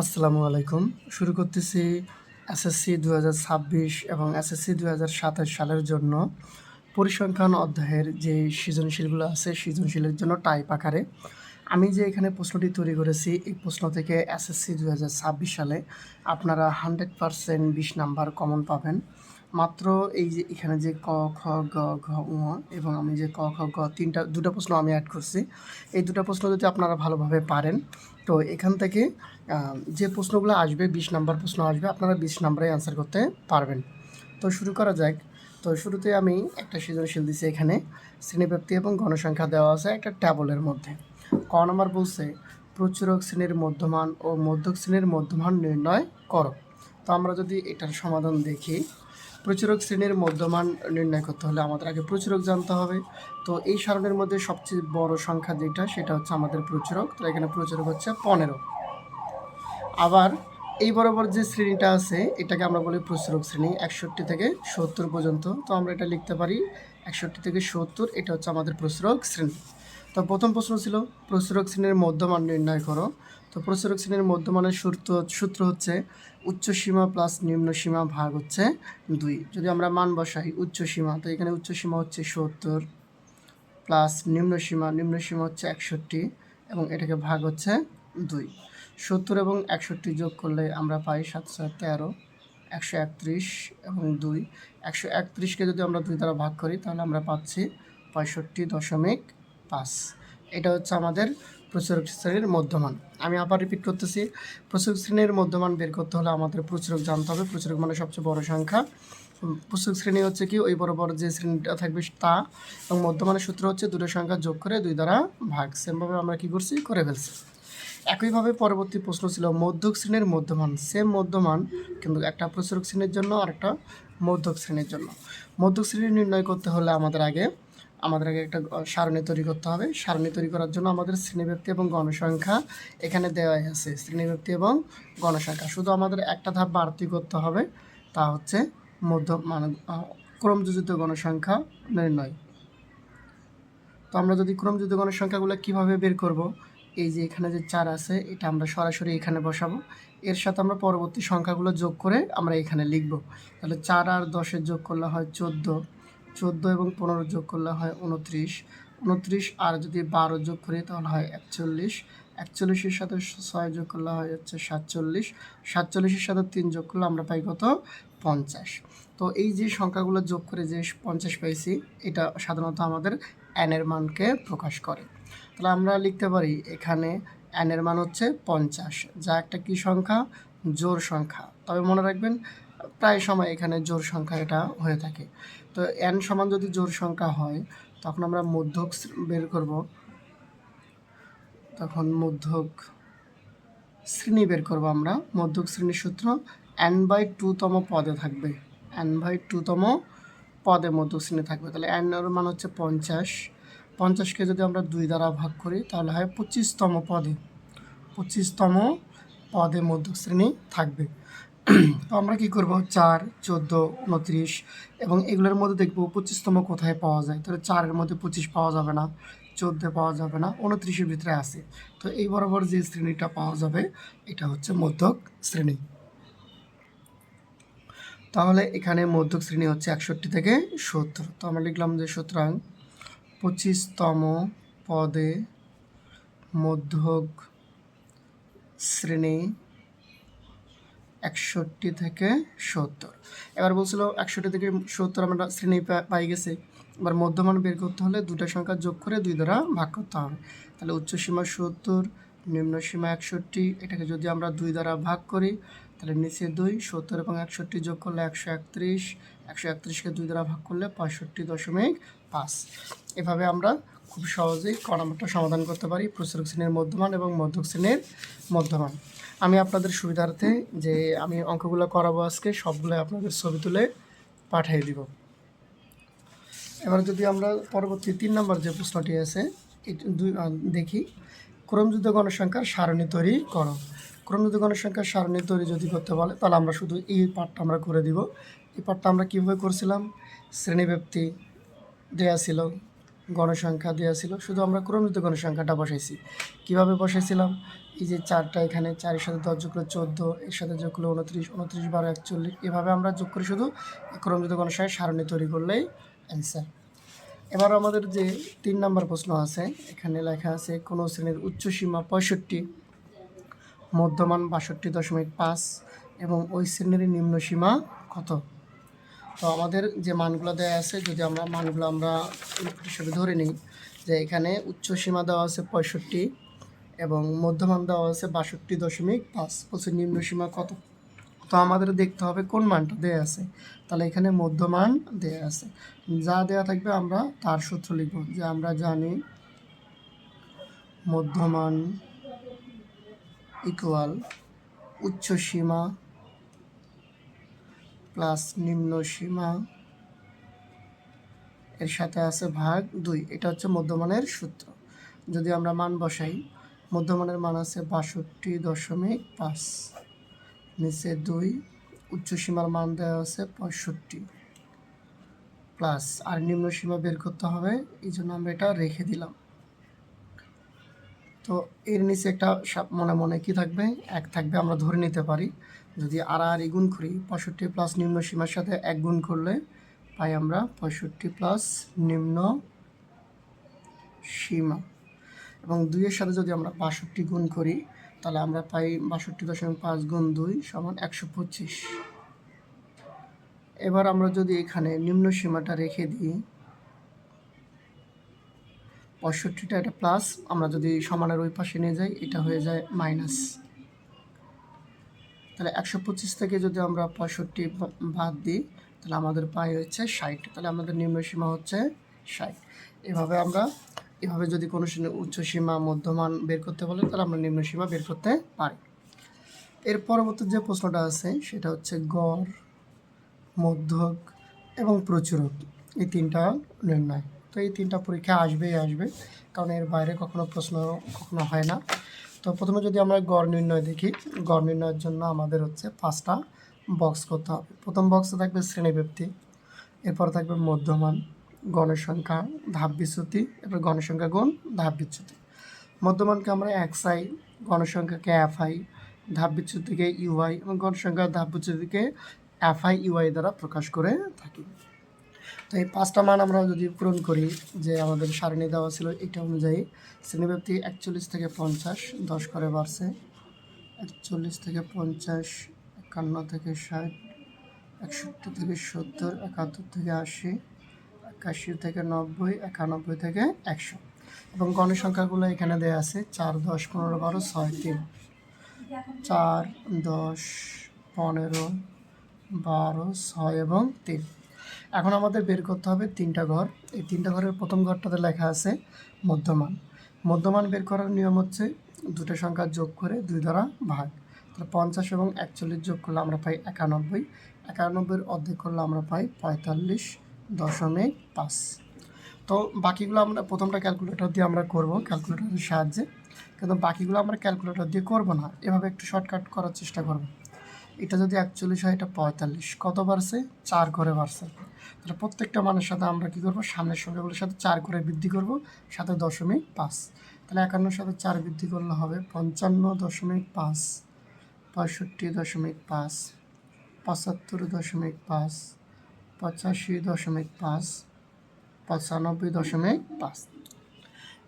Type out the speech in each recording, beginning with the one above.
আসসালামু আলাইকুম। শুরু করতেছি এসএসসি দু এবং এসএসসি দু সালের জন্য পরিসংখ্যান অধ্যায়ের যে সৃজনশীলগুলো আছে, সৃজনশীলের জন্য টাইপ আকারে। আমি যে এখানে প্রশ্নটি তৈরি করেছি, এই প্রশ্ন থেকে এসএসসি দু সালে আপনারা হান্ড্রেড পারসেন্ট বিশ নাম্বার কমন পাবেন। মাত্র এই যে এখানে যে ক, খ, গ, ঘ এবং আমি যে ক, খ, গ তিনটা, দুটো প্রশ্ন আমি অ্যাড করছি। এই দুটো প্রশ্ন যদি আপনারা ভালোভাবে পারেন, তো এখান থেকে যে প্রশ্নগুলো আসবে, বিশ নাম্বার প্রশ্ন আসবে, আপনারা বিশ নাম্বারে অ্যান্সার করতে পারবেন। তো শুরু করা যাক। তো শুরুতে আমি একটা সৃজনশীল দিছি এখানে। শ্রেণীব্যাপ্তি এবং গণসংখ্যা দেওয়া আছে একটা ট্যাবলের মধ্যে। ক নম্বর বলছে, প্রচুরক শ্রেণির মধ্যমান ও মধ্যক শ্রেণির মধ্যমান নির্ণয় করো। তো আমরা যদি এটার সমাধান দেখি প্রচুরক শ্রেণির মধ্যমান নির্ণয় করতে হলে আমাদের আগে প্রচুরক জানতে হবে। তো এই সারণের মধ্যে সবচেয়ে বড় সংখ্যা যেটা, সেটা হচ্ছে আমাদের প্রচুরক। তো এখানে প্রচুরক হচ্ছে পনেরো। আবার এই বরাবর যে শ্রেণীটা আছে, এটাকে আমরা বলি প্রচুরক শ্রেণি, একষট্টি থেকে সত্তর পর্যন্ত। তো আমরা এটা লিখতে পারি, একষট্টি থেকে সত্তর, এটা হচ্ছে আমাদের প্রচুরক শ্রেণি। তো প্রথম প্রশ্ন ছিল, প্রচুরক শ্রেণির মধ্যমান নির্ণয় করো। তো প্রচুরক শ্রেণির মধ্যমানের সূত্র সূত্র হচ্ছে, উচ্চ সীমা প্লাস নিম্ন সীমা ভাগ হচ্ছে দুই। যদি আমরা মান বসাই, উচ্চ সীমা, তো এখানে উচ্চ সীমা হচ্ছে সত্তর প্লাস নিম্ন সীমা নিম্ন সীমা হচ্ছে একষট্টি এবং এটাকে ভাগ হচ্ছে দুই। সত্তর এবং একষট্টি যোগ করলে আমরা পাই সাতশো তেরো, একশো একত্রিশ এবং দুই। একশো একত্রিশকে যদি আমরা দুই দ্বারা ভাগ করি, তাহলে আমরা পাচ্ছি পঁয়ষট্টি দশমিক পাঁচ। এটা হচ্ছে আমাদের প্রচুরক শ্রেণির মধ্যমান। আমি আবার রিপিট করতেছি প্রচুরক শ্রেণির মধ্যমান বের করতে হলে আমাদের প্রচুরক জানতে হবে প্রচুরক মানে সবচেয়ে বড় সংখ্যা। উম, প্রচুরক শ্রেণি হচ্ছে কি ওই বড় বড় যে শ্রেণীটা থাকবে তা এবং মধ্যমানের সূত্র হচ্ছে দুটো সংখ্যা যোগ করে দুই দ্বারা ভাগ। সেমভাবে আমরা কি করছি করে ফেলছি। একইভাবে পরবর্তী প্রশ্ন ছিল মধ্যক শ্রেণির মধ্যমান সেম মধ্যমান কিন্তু একটা প্রচুরক শ্রেণির জন্য আর একটা মধ্যক শ্রেণির জন্য। মধ্যক শ্রেণি নির্ণয় করতে হলে আমাদের আগে আমাদের আগে একটা সারণী তৈরি করতে হবে। সারণী তৈরি করার জন্য আমাদের শ্রেণীব্যক্তি এবং গণসংখ্যা এখানে দেওয়াই আছে। শ্রেণীব্যক্তি এবং গণসংখ্যা। শুধু আমাদের একটা ধাপ বাড়তি করতে হবে, তা হচ্ছে মধ্য মানে ক্রমযোজিত গণসংখ্যা নির্ণয়। তো আমরা যদি ক্রমযুক্ত গণসংখ্যাগুলো কীভাবে বের করব, এই যে এখানে যে চার আছে, এটা আমরা সরাসরি এখানে বসাবো। এর সাথে আমরা পরবর্তী সংখ্যাগুলো যোগ করে আমরা এখানে লিখব। তাহলে চার আর দশের যোগ করলে হয় চোদ্দ। চোদ্দ এবং পনেরো যোগ করলে হয় উনত্রিশ। উনত্রিশ আর যদি বারো যোগ করি তাহলে হয় একচল্লিশ। একচল্লিশের সাথে ছয় যোগ করলে হয় হচ্ছে সাতচল্লিশ। সাতচল্লিশের সাথে তিন যোগ করলে আমরা পাই কত? পঞ্চাশ। তো এই যে সংখ্যাগুলো যোগ করে যে পঞ্চাশ পাইছি, এটা সাধারণত আমাদের অ্যানের মানকে প্রকাশ করে। তাহলে আমরা লিখতে পারি এখানে অ্যানের মান হচ্ছে পঞ্চাশ, যা একটা কি সংখ্যা? জোর সংখ্যা। তবে মনে রাখবেন, প্রায় সময় এখানে জোর সংখ্যা এটা হয়ে থাকে। তো এন সমান যদি জোর সংখ্যা হয়, তখন আমরা মধ্যক বের করব। তখন মধ্যক শ্রেণি বের করব আমরা। মধ্যক শ্রেণির সূত্র এন বাই টুতম পদে থাকবে। এন বাই টুতম পদে মধ্যক শ্রেণি থাকবে। তাহলে এন এর মান হচ্ছে পঞ্চাশ। পঞ্চাশকে যদি আমরা দুই দ্বারা ভাগ করি, তাহলে হয় পঁচিশতম পদে। পঁচিশতম পদে মধ্যক শ্রেণি থাকবে। তো আমরা কি করব? চার, চোদ্দ উনত্রিশ এবং এগুলোর মধ্যে দেখব পঁচিশতম কোথায় পাওয়া যায়? তাহলে চারের মধ্যে পঁচিশ পাওয়া যাবে না, চোদ্দ পাওয়া যাবে না উনত্রিশের ভিতরে আছে। তো এই বরাবর যে শ্রেণীটা পাওয়া যাবে, এটা হচ্ছে মধ্যক শ্রেণি। তাহলে এখানে মধ্যক শ্রেণি হচ্ছে একষট্টি থেকে সত্তর। তো আমরা লিখলাম যে সুতরাং পঁচিশতম পদে মধ্যক শ্রেণি একষট্টি থেকে সত্তর। এবার বলছিল একষট্টি থেকে সত্তর আমরা শ্রেণি পাই গেছে। এবার মধ্যমান বের করতে হলে দুটো সংখ্যা যোগ করে দুই দ্বারা ভাগ করতে হবে। তাহলে উচ্চ সীমা সত্তর নিম্ন সীমা একষট্টি, এটাকে যদি আমরা দুই দ্বারা ভাগ করি, তাহলে নিচে দুই, সত্তর এবং একষট্টি যোগ করলে একশো একত্রিশ। একশো একত্রিশকে দুই দ্বারা ভাগ করলে পঁয়ষট্টি দশমিক পাঁচ। এভাবে আমরা খুব সহজেই ক নাম্বারটা সমাধান করতে পারি প্রচুরক শ্রেণির মধ্যমান এবং মধ্যক শ্রেণির মধ্যমান। আমি আপনাদের সুবিধার্থে যে আমি অঙ্কগুলো করাবো আজকে, সবগুলো আপনাদের ছবি তুলে পাঠিয়ে দিব। এবার যদি আমরা পরবর্তী তিন নম্বর যে প্রশ্নটি আছে দেখি। ক্রমযুদ্ধ গণসংখ্যার সারণী তৈরি করো। ক্রমযুদ্ধ গণসংখ্যার সারণী তৈরি যদি করতে বলে, তাহলে আমরা শুধু এই পার্টটা আমরা করে দিব। এই পার্টটা আমরা কীভাবে করছিলাম? শ্রেণীব্যাপ্তি দেয়া ছিল, গণসংখ্যা দেওয়া ছিল। শুধু আমরা ক্রমযুদ্ধ গণসংখ্যাটা বসাইছি। কীভাবে বসাইছিলাম? এই যে চারটা এখানে চারের সাথে দশ যোগ করলে চোদ্দ, এর সাথে যোগ করলে উনত্রিশ উনত্রিশ বারো একচল্লিশ, এভাবে আমরা যোগ করে শুধু ক্রমযুক্ত গণসায় সারণী তৈরি করলেই অ্যান্সার এবার আমাদের যে তিন নম্বর প্রশ্ন আছে, এখানে লেখা আছে কোনো শ্রেণির উচ্চ সীমা পঁয়ষট্টি, মধ্যমান বাষট্টি দশমিক পাঁচ এবং ওই শ্রেণির নিম্ন সীমা কত? তো আমাদের যে মানগুলো দেওয়া আছে, যদি আমরা মানগুলো আমরা হিসেবে ধরে নিই, যে এখানে উচ্চ সীমা দেওয়া আছে পঁয়ষট্টি এবং মধ্যমান দেওয়া আছে বাষট্টি দশমিক পাঁচ বলছে নিম্ন সীমা কত? তো আমাদের দেখতে হবে কোন মানটা দেয়া আছে। তাহলে এখানে মধ্যমান দেয়া আছে। যা দেয়া থাকবে আমরা তার সূত্র লিখব যে আমরা জানি মধ্যমান ইকুয়াল উচ্চ সীমা প্লাস নিম্ন সীমা এর সাথে আছে ভাগ দুই। এটা হচ্ছে মধ্যমানের সূত্র। যদি আমরা মান বসাই মধ্যমানের মান আছে বাষট্টি দশমিক পাঁচ। নিচে দুই, উচ্চ সীমার মান দেওয়া আছে পঁয়ষট্টি। প্লাস আর নিম্ন সীমা বের করতে হবে, এই জন্য আমরা এটা রেখে দিলাম। তো এর নিচে একটা মনে মনে কি থাকবে? এক থাকবে, আমরা ধরে নিতে পারি। যদি আর আর গুণ করি, পঁয়ষট্টি প্লাস নিম্ন সীমার সাথে এক গুণ করলে পাই আমরা পঁয়ষট্টি প্লাস নিম্ন সীমা। এবং দুইয়ের সাথে যদি আমরা বাষট্টি গুণ করি, তাহলে আমরা পাই বাষট্টি দশমিক পাঁচ গুণ দুই সমান একশো পঁচিশ। এবার আমরা যদি এখানে নিম্ন সীমাটা রেখে দিই, পঁয়ষট্টিটা এটা প্লাস, আমরা যদি সমানের ওই পাশে নিয়ে যাই, এটা হয়ে যায় মাইনাস। তাহলে একশো পঁচিশ থেকে যদি আমরা পঁয়ষট্টি বাদ দিই, তাহলে আমাদের পাই হচ্ছে ষাট। তাহলে আমাদের নিম্ন সীমা হচ্ছে ষাট। এভাবে আমরা এভাবে যদি কোনো উচ্চ সীমা, মধ্যমান বের করতে বলে, তাহলে আমরা নিম্ন সীমা বের করতে পারি। এর পরবর্তী যে প্রশ্নটা আছে, সেটা হচ্ছে গড়, মধ্যক এবং প্রচুরক। এই তিনটা নির্ণয়। তো এই তিনটা পরীক্ষা আসবেই আসবে, কারণ এর বাইরে কখনো প্রশ্ন কখনো হয় না। তো প্রথমে যদি আমরা গড় নির্ণয় দেখি, গড় নির্ণয়ের জন্য আমাদের হচ্ছে পাঁচটা বক্স করতে হবে। প্রথম বক্সে থাকবে শ্রেণীব্যক্তি, এরপর থাকবে মধ্যমান গণের সংখ্যা ধাপ বিচ্যুতি এরপর গণসংখ্যা গুণ ধাপ বিচ্যুতি মধ্যমানকে আমরা এক্স আই গণসংখ্যাকে এফ আই ধাপ বিচ্যুতিকে ইউআই এবং গণসংখ্যা ধাপ বিচ্যুতিকে এফ আই ইউআই দ্বারা প্রকাশ করে থাকি। তো এই পাঁচটা মান আমরা যদি পূরণ করি, যে আমাদের সারণী দেওয়া ছিল এটা অনুযায়ী শ্রেণীব্যাপ্তি একচল্লিশ থেকে পঞ্চাশ, দশ করে বাড়ছে, একচল্লিশ থেকে পঞ্চাশ, একান্ন থেকে ষাট, একষট্টি থেকে সত্তর, একাত্তর থেকে আশি একাশি থেকে নব্বই, একানব্বই থেকে একশো। এবং গণসংখ্যাগুলো এখানে দেওয়া আছে চার, দশ, পনেরো, বারো, ছয়, তিন। চার, দশ, পনেরো, বারো, ছয় এবং তিন। এখন আমাদের বের করতে হবে তিনটা ঘর। এই তিনটা ঘরের প্রথম ঘরটাতে লেখা আছে মধ্যমান। মধ্যমান বের করার নিয়ম হচ্ছে দুটো সংখ্যা যোগ করে দুই দ্বারা ভাগ। তাহলে পঞ্চাশ এবং একচল্লিশ যোগ করলে আমরা পাই একানব্বই। একানব্বইয়ের অর্ধেক করলে আমরা পাই পঁয়তাল্লিশ। দশমিক পাঁচ। তো বাকিগুলো আমরা প্রথমটা ক্যালকুলেটর দিয়ে আমরা করব ক্যালকুলেটরের সাহায্যে। কিন্তু বাকিগুলো আমরা ক্যালকুলেটর দিয়ে করব না, এভাবে একটু শর্টকাট করার চেষ্টা করব। এটা যদি একচল্লিশ হয়, এটা পঁয়তাল্লিশ। কত বাড়ছে? চার করে বাড়ছে। তাহলে প্রত্যেকটা মানের সাথে আমরা কী করব? সামনের সংখ্যাগুলোর সাথে চার করে বৃদ্ধি করব, সাথে দশমিক পাঁচ। তাহলে একান্নর সাথে চার বৃদ্ধি করলে হবে পঞ্চান্ন দশমিক পাঁচ, পঁয়ষট্টি দশমিক পাঁচ, পঁচাত্তর দশমিক পাঁচ পঁচাশি দশমিক পাঁচ, পঁচানব্বই দশমিক পাঁচ।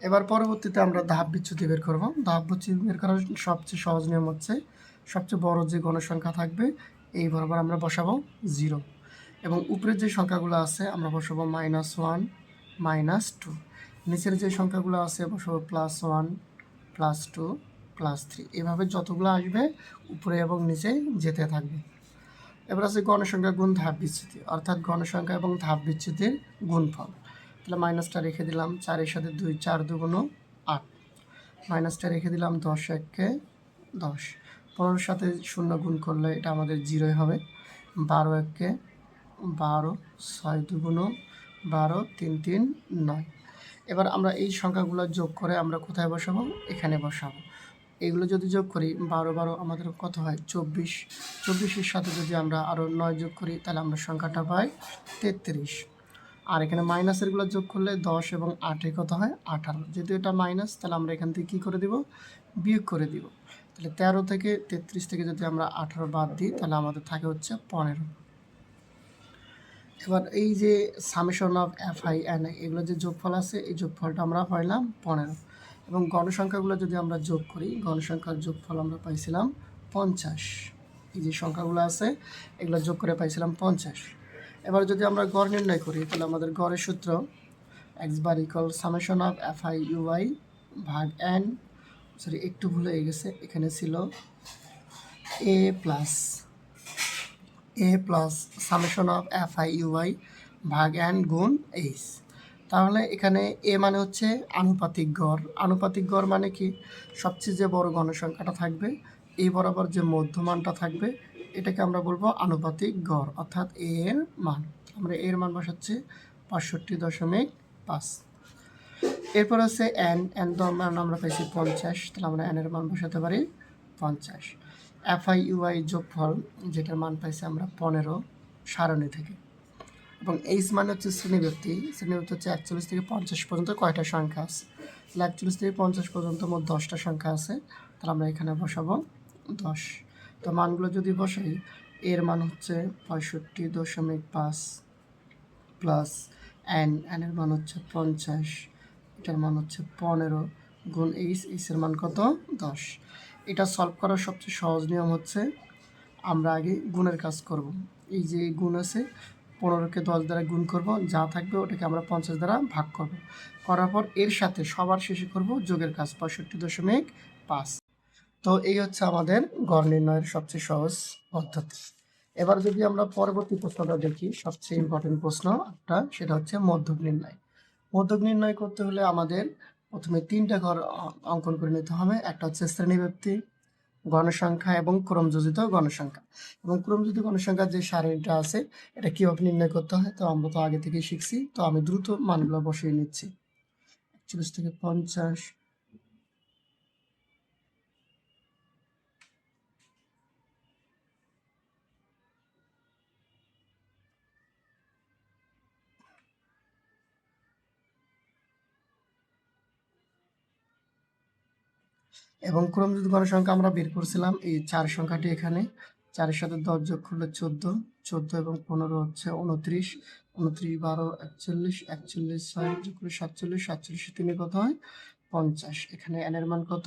এবার পরবর্তীতে আমরা ধাপ বিচ্যুতি বের করব। ধাপ বিচ্যুতি বের করার সবচেয়ে সহজ নিয়ম হচ্ছে সবচেয়ে বড় যে গণসংখ্যা থাকবে, এই বরাবর আমরা বসাবো জিরো। এবং উপরের যে সংখ্যাগুলো আছে, আমরা বসাবো মাইনাস ওয়ান মাইনাস টু নিচের যে সংখ্যাগুলো আছে, বসাবো plus one plus two plus three এভাবে যতগুলো আসবে, উপরে এবং নিচে যেতে থাকবে। এবার আছে গণসংখ্যা গুণ ধাপ বিচ্যুতি, অর্থাৎ গণসংখ্যা এবং ধাপ বিচ্যুতির গুণফল। তাহলে মাইনাসটা রেখে দিলাম চারের সাথে দুই, চার দুগুণ আট। মাইনাসটা রেখে দিলাম দশ এককে দশ। পনেরোর সাথে শূন্য গুণ করলে এটা আমাদের জিরোই হবে। বারো এককে বারো, ছয় দুগুণ বারো, তিন তিন, নয়। এবার আমরা এই সংখ্যাগুলো যোগ করে আমরা কোথায় বসাবো? এখানে বসাবো। এগুলো যদি যোগ করি, বারো বারো আমাদের কত হয়? চব্বিশ। চব্বিশের সাথে যদি আমরা আরও নয় যোগ করি, তাহলে আমরা সংখ্যাটা পাই তেত্রিশ। আর এখানে মাইনাসেরগুলো যোগ করলে দশ এবং আটে কত হয়? আঠারো। যেহেতু এটা মাইনাস তাহলে আমরা এখান থেকে কী করে দিব? বিয়োগ করে দিব। তাহলে তেরো থেকে তেত্রিশ থেকে যদি আমরা আঠারো বাদ দিই, তাহলে আমাদের থাকে হচ্ছে পনেরো। এবার এই যে summation of f i n এগুলো যে যোগফল আছে, এই যোগফলটা আমরা পাইলাম পনেরো। এবং গণসংখ্যাগুলো যদি আমরা যোগ করি, গণসংখ্যার যোগফল আমরা পাইছিলাম পঞ্চাশ। এই যে সংখ্যাগুলো আছে, এগুলো যোগ করে পাইছিলাম পঞ্চাশ। এবার যদি আমরা গড় নির্ণয় করি, তাহলে আমাদের গড়ের সূত্র x bar equal summation of f i u u i ভাগ এন সরি একটু ভুল হয়ে গেছে, এখানে ছিল a plus a plus summation of f i u u i ভাগ এন গুণ এইচ তাহলে এখানে এ মানে হচ্ছে আনুপাতিক গড়। আনুপাতিক গড় মানে কি? সবচেয়ে যে বড় গণসংখ্যাটা থাকবে, এই বরাবর যে মধ্যমানটা থাকবে, এটাকে আমরা বলব আনুপাতিক গড়, অর্থাৎ এ এর মান। আমরা এর মান বসাচ্ছি পঁয়ষট্টি দশমিক পাঁচ। এরপর হচ্ছে এন এন মান আমরা পাইছি পঞ্চাশ, তাহলে আমরা এন এর মান বসাতে পারি পঞ্চাশ। এফ আই ইউআই যোগফল, যেটার মান পাইছি আমরা পনেরো, সারণী থেকে। এবং এইচ মানে হচ্ছে শ্রেণীব্যক্তি শ্রেণীব্যক্তি হচ্ছে একচল্লিশ থেকে পঞ্চাশ পর্যন্ত কয়টা সংখ্যা আছে? তাহলে একচল্লিশ থেকে পঞ্চাশ পর্যন্ত মোট দশটা সংখ্যা আছে। তাহলে আমরা এখানে বসাবো দশ। তো মানগুলো যদি বসাই, এর মান হচ্ছে পঁয়ষট্টি দশমিক পাঁচ প্লাস এন। এনের মান হচ্ছে পঞ্চাশ। এটার মান হচ্ছে পনেরো গুণ এইচ। এইচের মান কত? দশ। এটা সলভ করার সবচেয়ে সহজ নিয়ম হচ্ছে, আমরা আগে গুণের কাজ করব। এই যে গুণ আছে পনেরোকে দশ দ্বারা গুণ করব, যা থাকবে ওটাকে আমরা পঞ্চাশ দ্বারা ভাগ করব। করার পর এর সাথে সবার শেষে করব যোগের কাজ, পঁয়ষট্টি দশমিক পাঁচ। তো এই হচ্ছে আমাদের গড় নির্ণয়ের সবচেয়ে সহজ পদ্ধতি। এবার যদি আমরা পরবর্তী প্রশ্নটা দেখি, সবচেয়ে ইম্পর্টেন্ট প্রশ্ন একটা, সেটা হচ্ছে মধ্যক নির্ণয়। মধ্যক নির্ণয় করতে হলে আমাদের প্রথমে তিনটা ঘর অঙ্কন করে নিতে হবে। একটা হচ্ছে শ্রেণীব্যক্তি গণসংখ্যা এবং ক্রমযোজিত গণসংখ্যা। এবং ক্রমযোজিত গণসংখ্যার যে সারণীটা আছে, এটা কীভাবে নির্ণয় করতে হয়? তো আমরা তো আগে থেকে শিখছি। তো আমি দ্রুত মানগুলো বসিয়ে নিচ্ছি। একচল্লিশ থেকে পঞ্চাশ এবং ক্রমযুক্ত গণসংখ্যা আমরা বের করছিলাম এই চার সংখ্যাটি এখানে। চারের সাথে দশ যোগ করলে চোদ্দ চোদ্দ এবং পনেরো হচ্ছে উনত্রিশ উনত্রিশ, বারো, একচল্লিশ একচল্লিশ, ছয় যোগ সাতচল্লিশ সাতচল্লিশ তিনে কত হয়? পঞ্চাশ। এখানে এনের মান কত?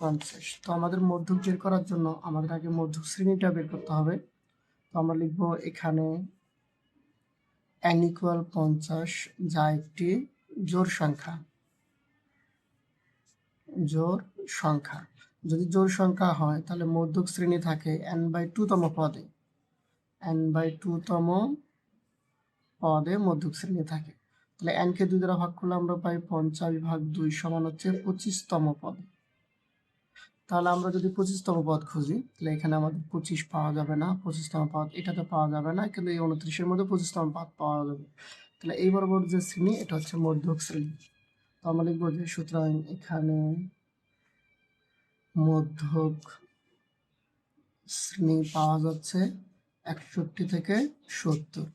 পঞ্চাশ। তো আমাদের মধ্যক বের করার জন্য আমাদের আগে মধ্যক শ্রেণীটা বের করতে হবে। তো আমরা লিখব এখানে এন ইকুয়াল পঞ্চাশ যা একটি জোর সংখ্যা। জোর সংখ্যা। যদি জোর সংখ্যা হয়, তাহলে মধ্যক শ্রেণি থাকে এন বাই টু তম পদে। এন বাই টু তম পদে মধ্যক শ্রেণি থাকে। তাহলে এন কে দুই দ্বারা ভাগ করলে আমরা পাই পঞ্চাশ ভাগ দুই সমান হচ্ছে পঁচিশতম পদ। তাহলে আমরা যদি পঁচিশতম পদ খুঁজি, তাহলে এখানে আমাদের পঁচিশ পাওয়া যাবে না পঁচিশতম পদ, এটা তো পাওয়া যাবে না, কিন্তু এই উনত্রিশের মধ্যে পঁচিশতম পদ পাওয়া যাবে। তাহলে এই বরাবর যে শ্রেণি, এটা হচ্ছে মধ্যক শ্রেণি। তো আমরা লিখব যে সুতরাং এখানে মধ্যক শ্রেণি পাওয়া যাচ্ছে একষট্টি থেকে সত্তর।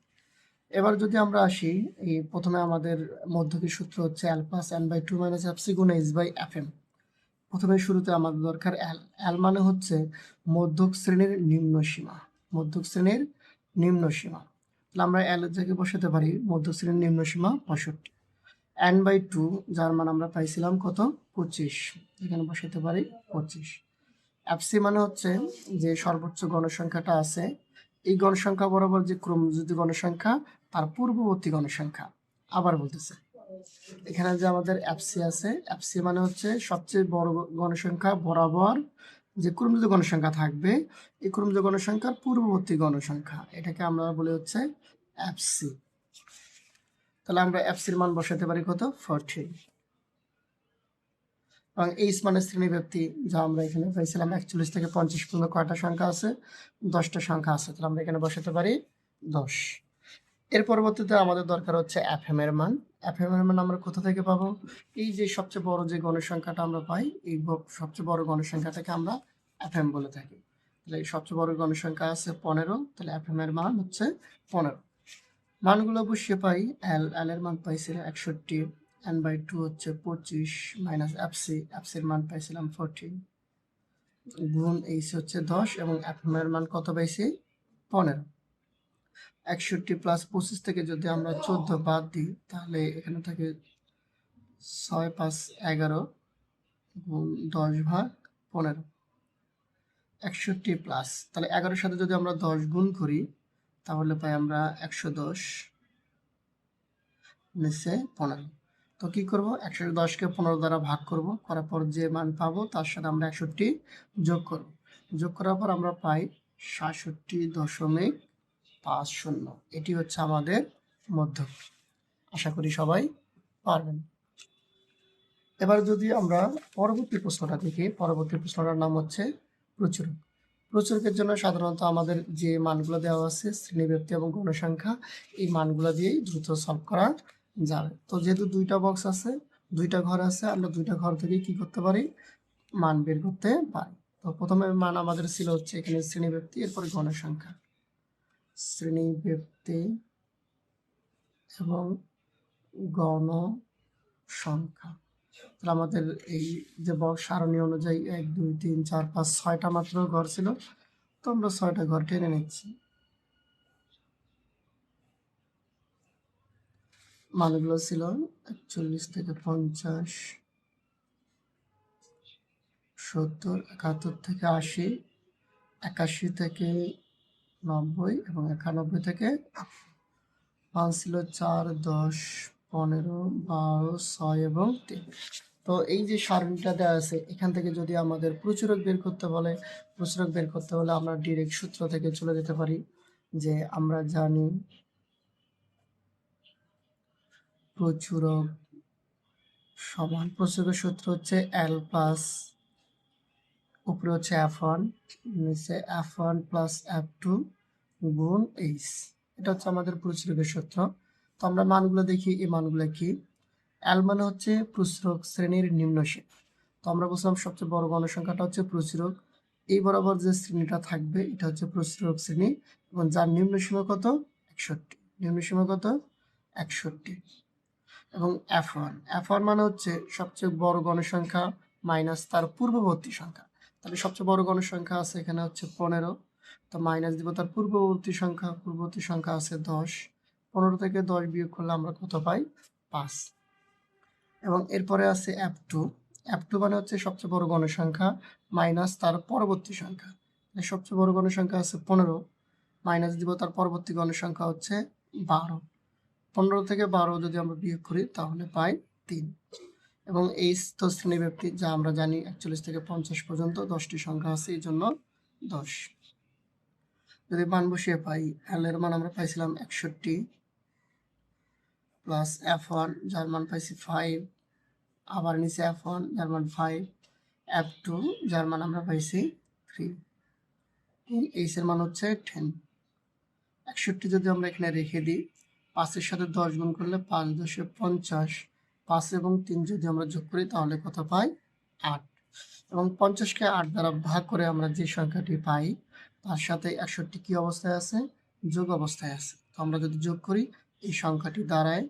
এবার যদি আমরা আসি, এই প্রথমে আমাদের মধ্যকের সূত্র হচ্ছে plus n by two minus f c গুণ এইচ বাই এফ এম প্রথমে শুরুতে আমাদের দরকার এল এল মানে হচ্ছে মধ্যক শ্রেণির নিম্ন সীমা, মধ্যক শ্রেণির নিম্ন সীমা। তাহলে আমরা এল এর জায়গায় বসাতে পারি মধ্যক শ্রেণির নিম্ন সীমা পঁয়ষট্টি। এন বাই টু যার মান আমরা পাইছিলাম কত? পঁচিশ। এখানে বসাতে পারি পঁচিশ। এফসি মানে হচ্ছে যে সর্বোচ্চ গণসংখ্যাটা আছে। এই গণসংখ্যা বরাবর যে ক্রমযুক্ত গণসংখ্যা, তার পূর্ববর্তী গণসংখ্যা। আবার বলতেছে। এখানে যে আমাদের এফসি আছে এফসি মানে হচ্ছে সবচেয়ে বড় গণসংখ্যা বরাবর যে ক্রমযুক্ত গণসংখ্যা থাকবে, এই ক্রমযুক্ত গণসংখ্যার পূর্ববর্তী গণসংখ্যা। এটাকে আমরা বলি হচ্ছে এফসি তাহলে আমরা এফসির মান বসাতে পারি কত? ফোরটিন এবং এইচ মানে শ্রেণি ব্যক্তি যা আমরা এখানে পাইছিলাম একচল্লিশ থেকে পঞ্চাশ পর্যন্ত কয়টা সংখ্যা আছে? দশটা সংখ্যা আছে, তাহলে আমরা এখানে বসাতে পারি দশ। এর পরবর্তীতে আমাদের দরকার হচ্ছে এফ এম এর মান। এফ এম এর মান আমরা কোথা থেকে পাবো? এই যে সবচেয়ে বড় যে গণসংখ্যাটা আমরা পাই, এই সবচেয়ে বড় গণসংখ্যাটাকে আমরা এফ এম বলে থাকি। তাহলে এই সবচেয়ে বড় গণসংখ্যা আছে পনেরো, তাহলে এফ এম এর মান হচ্ছে পনেরো। মানগুলো অবশ্যই পাই। এল এল এর মান পাইছিলাম একষট্টি এন বাই টু হচ্ছে পঁচিশ মাইনাস এফসি এফসির মান পাইছিলাম ফোরটিন গুণ এইচ হচ্ছে দশ এবং এর মান কত পাইছি? পনেরো। একষট্টি প্লাস পঁচিশ থেকে যদি আমরা চোদ্দ বাদ দিই, তাহলে এখানে থাকে ছয় পাঁচ এগারো গুণ দশ ভাগ পনেরো। একষট্টি প্লাস তাহলে এগারোর সাথে যদি আমরা দশ গুণ করি তাহলে পাই আমরা একশো দশ নিচে পনেরো। তো কি করব? একশো দশকে পনেরো দ্বারা ভাগ করব। করার পর যে মান পাবো তার সাথে আমরা একষট্টি যোগ করব। যোগ করার পর আমরা পাই সাতষট্টি দশমিক পাঁচ শূন্য। এটি হচ্ছে আমাদের মধ্য আশা করি সবাই পারবেন। এবার যদি আমরা পরবর্তী প্রশ্নটা দেখি, পরবর্তী প্রশ্নটার নাম হচ্ছে প্রচুরক। প্রচুরকের জন্য সাধারণত আমাদের যে মানগুলো দেওয়া আছে শ্রেণীব্যক্তি এবং গণসংখ্যা, এই মানগুলো দিয়েই দ্রুত সলভ করা যাবে। তো যেহেতু দুইটা বক্স আছে, দুইটা ঘর আছে, আমরা দুইটা ঘর থেকে কি করতে পারি? মান বের করতে পারি। তো প্রথমে মান আমাদের ছিল হচ্ছে এখানে শ্রেণীব্যক্তি এরপরে গণসংখ্যা। শ্রেণীব্যক্তি এবং গণ সংখ্যা তাহলে আমাদের এই যে সারণী অনুযায়ী এক, দুই, তিন, চার, পাঁচ, ছয়টা মাত্র ঘর ছিল। তো আমরা ছয়টা ঘর টেনে নিচ্ছি। মানগুলো ছিল একচল্লিশ থেকে পঞ্চাশ, সত্তর, একাত্তর থেকে আশি, একাশি থেকে নব্বই এবং একানব্বই থেকে পাঁচ ছিল চার, দশ পনেরো, বারো, ছয় এবং তিন। তো এই যে সারণীটা দেওয়া আছে, এখান থেকে যদি আমাদের প্রচুরক বের করতে বলে, প্রচুরক বের করতে হলে আমরা ডিরেক্ট সূত্র থেকে চলে যেতে পারি যে আমরা জানি প্রচুরক সমান, প্রচুরকের সূত্র হচ্ছে এল প্লাস উপরে হচ্ছে এফ ওয়ান নিচে f one plus f two গুণ এইচ এটা হচ্ছে আমাদের প্রচুরকের সূত্র। তো আমরা মানগুলো দেখি, এই মানগুলো কি? এল মানে হচ্ছে প্রচুরক শ্রেণির নিম্ন সীমা তো আমরা বলছিলাম সবচেয়ে বড় গণসংখ্যাটা হচ্ছে প্রচুরক এই বরাবর যে শ্রেণীটা থাকবে, এটা হচ্ছে প্রচুরক শ্রেণি এবং যার নিম্ন সীমা কত? একষট্টি। নিম্ন সীমা কত? একষট্টি। এবং এফ ওয়ান এফ ওয়ান মানে হচ্ছে সবচেয়ে বড় গণসংখ্যা মাইনাস তার পূর্ববর্তী সংখ্যা। তাহলে সবচেয়ে বড় গণসংখ্যা আছে এখানে হচ্ছে পনেরো। তো মাইনাস দিব তার পূর্ববর্তী সংখ্যা পূর্ববর্তী সংখ্যা আছে দশ। পনেরো থেকে দশ বিয়োগ করলে আমরা কত পাই? পাঁচ। এবং এরপরে আছে অ্যাপ টু অ্যাপ টু মানে হচ্ছে সবচেয়ে বড় গণসংখ্যা মাইনাস তার পরবর্তী সংখ্যা। সবচেয়ে বড় গণসংখ্যা আছে পনেরো, মাইনাস দিব তার পরবর্তী গণসংখ্যা হচ্ছে বারো। পনেরো থেকে বারো যদি আমরা বিয়োগ করি, তাহলে পাই তিন। এবং এই তো শ্রেণি ব্যক্তি, যা আমরা জানি একচল্লিশ থেকে পঞ্চাশ পর্যন্ত, দশটি সংখ্যা আছে, এই জন্য দশ। যদি মান বসিয়ে পাই এল এর মান আমরা পাইছিলাম একষট্টি প্লাস এফ ওয়ান যার মান পাইছি ফাইভ আবার নিচে এফ ওয়ান যার মান ফাইভ এফ টু যার মান আমরা পাইছি থ্রি এইচ এর মান হচ্ছে টেন একষট্টি যদি আমরা এখানে রেখে দিই পাঁচের সাথে দশ গুণ করলে পাঁচ দশে পঞ্চাশ, পাঁচ এবং তিন যদি আমরা যোগ করি, তাহলে কত পাই? আট। এবং পঞ্চাশকে আট দ্বারা ভাগ করে আমরা যে সংখ্যাটি পাই, তার সাথে একষট্টি কী অবস্থায় আছে? যোগ অবস্থায় আছে। তো আমরা যদি যোগ করি এই সংখ্যাটি দাঁড়ায়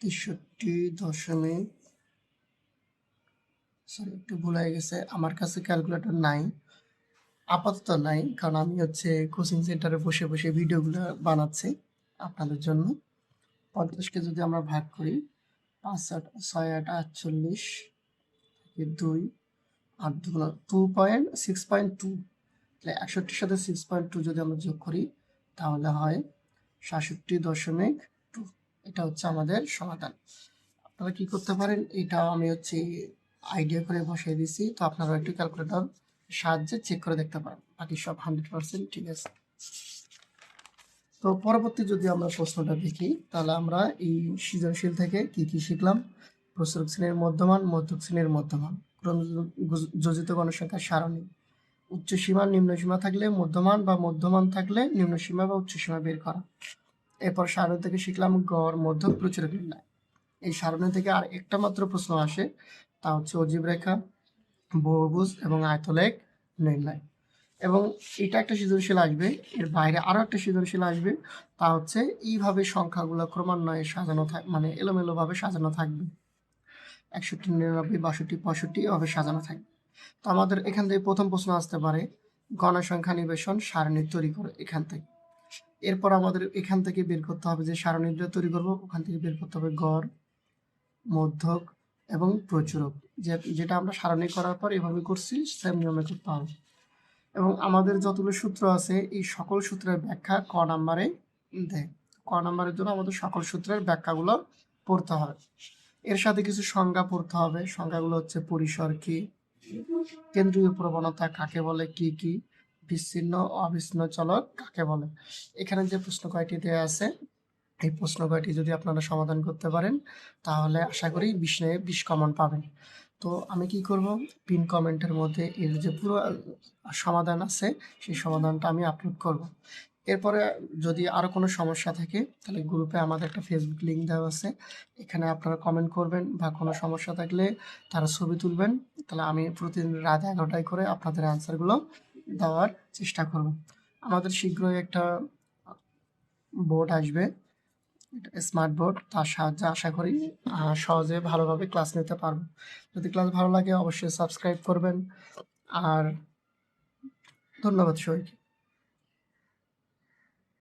তেষট্টি দশমিক সরি একটু ভুল হয়ে গেছে। আমার কাছে ক্যালকুলেটর নাই, আপাতত নাই, কারণ আমি হচ্ছে কোচিং সেন্টারে বসে বসে ভিডিওগুলো বানাচ্ছি আপনাদের জন্য। পঞ্চাশকে যদি আমরা ভাগ করি, পাঁচ আট, ছয় আট, আটচল্লিশ দুই, আট দু two point six point two তাহলে একষট্টির সাথে সিক্স পয়েন্ট টু যদি আমরা যোগ করি তাহলে হয় সাতষট্টি দশমিক টু এটা হচ্ছে আমাদের সমাধান। আপনারা কি করতে পারেন? এটাও আমি হচ্ছে আইডিয়া করে বসিয়ে দিছি। তো আপনারা একটু ক্যালকুলেটর সাহায্যে চেক করে দেখতে পারেন। বাকি সব হান্ড্রেড পার্সেন্ট ঠিক আছে? তো পরবর্তী যদি আমরা প্রশ্নটা দেখি, তাহলে আমরা এই সৃজনশীল থেকে কি কি শিখলাম? প্রচুরক শ্রেণির মধ্যমান, মধ্যক শ্রেণির মধ্যমান। যোজিত গণসংখ্যার সারণী। উচ্চ সীমা নিম্ন সীমা থাকলে মধ্যমান বা মধ্যমান থাকলে নিম্ন সীমা বা উচ্চ সীমা বের করা। এরপর সারণী থেকে শিখলাম গড়, মধ্য প্রচুরক নির্ণয়। এই সারণী থেকে আর একটা মাত্র প্রশ্ন আসে, তা হচ্ছে অজীব রেখা, বহুভুজ এবং আয়তলেখ নির্ণয়। এবং এটা একটা সৃজনশীল আসবে, এর বাইরে আরও একটা সৃজনশীল আসবে, তা হচ্ছে এইভাবে সংখ্যাগুলো ক্রমান্বয়ে সাজানো থাক মানে এলোমেলোভাবে সাজানো থাকবে। একষট্টি, নিরানব্বই, বাষট্টি, পঁয়ষট্টি এভাবে সাজানো থাকে তো আমাদের এখান থেকে প্রথম প্রশ্ন আসতে পারে, গণসংখ্যা নিবেশন সারণী তৈরি করে এখান থেকে। এরপর আমাদের এখান থেকে বের করতে হবে যে সারণীটা তৈরি করব, ওখান থেকে বের করতে হবে গড়, মধ্যক এবং প্রচুরক। যে, যেটা আমরা সারণী করার পর এভাবে করছি সেম নিয়মে করতে হবে। এবং আমাদের যতগুলো সূত্র আছে, এই সকল সূত্রের ব্যাখ্যা ক নাম্বারে দেয়। ক নাম্বারের জন্য আমাদের সকল সূত্রের ব্যাখ্যাগুলো পড়তে হবে। এর সাথে কিছু সংজ্ঞা পড়তে হবে। সংজ্ঞাগুলো হচ্ছে পরিসর কি কেন্দ্রীয় প্রবণতা কাকে বলে, কি কি? বিচ্ছিন্ন, অবিচ্ছিন্ন চলক কাকে বলে? এখানে যে প্রশ্ন কয়টি দেওয়া আছে, এই প্রশ্ন কয়টি যদি আপনারা সমাধান করতে পারেন, তাহলে আশা করি বিশ বিশ কমন পাবেন। তো আমি কি করব, পিন কমেন্টের মধ্যে এর যে পুরো সমাধান আছে, সেই সমাধানটা আমি আপলোড করব। এরপরে যদি আরও কোনো সমস্যা থাকে, তাহলে গ্রুপে আমাদের একটা ফেসবুক লিঙ্ক দেওয়া আছে। এখানে আপনারা কমেন্ট করবেন বা কোনো সমস্যা থাকলে তারা ছবি তুলবেন। তাহলে আমি প্রতিদিন রাত এগারোটায় করে আপনাদের অ্যান্সারগুলো দেওয়ার চেষ্টা করব। আমাদের শীঘ্রই একটা বোর্ড আসবে। স্মার্ট বোর্ড তার সাহায্যে আশা করি সহজে ভালোভাবে ক্লাস নিতে পারব। যদি ক্লাস ভালো লাগে, অবশ্যই সাবস্ক্রাইব করবেন। আর ধন্যবাদ সবাইকে।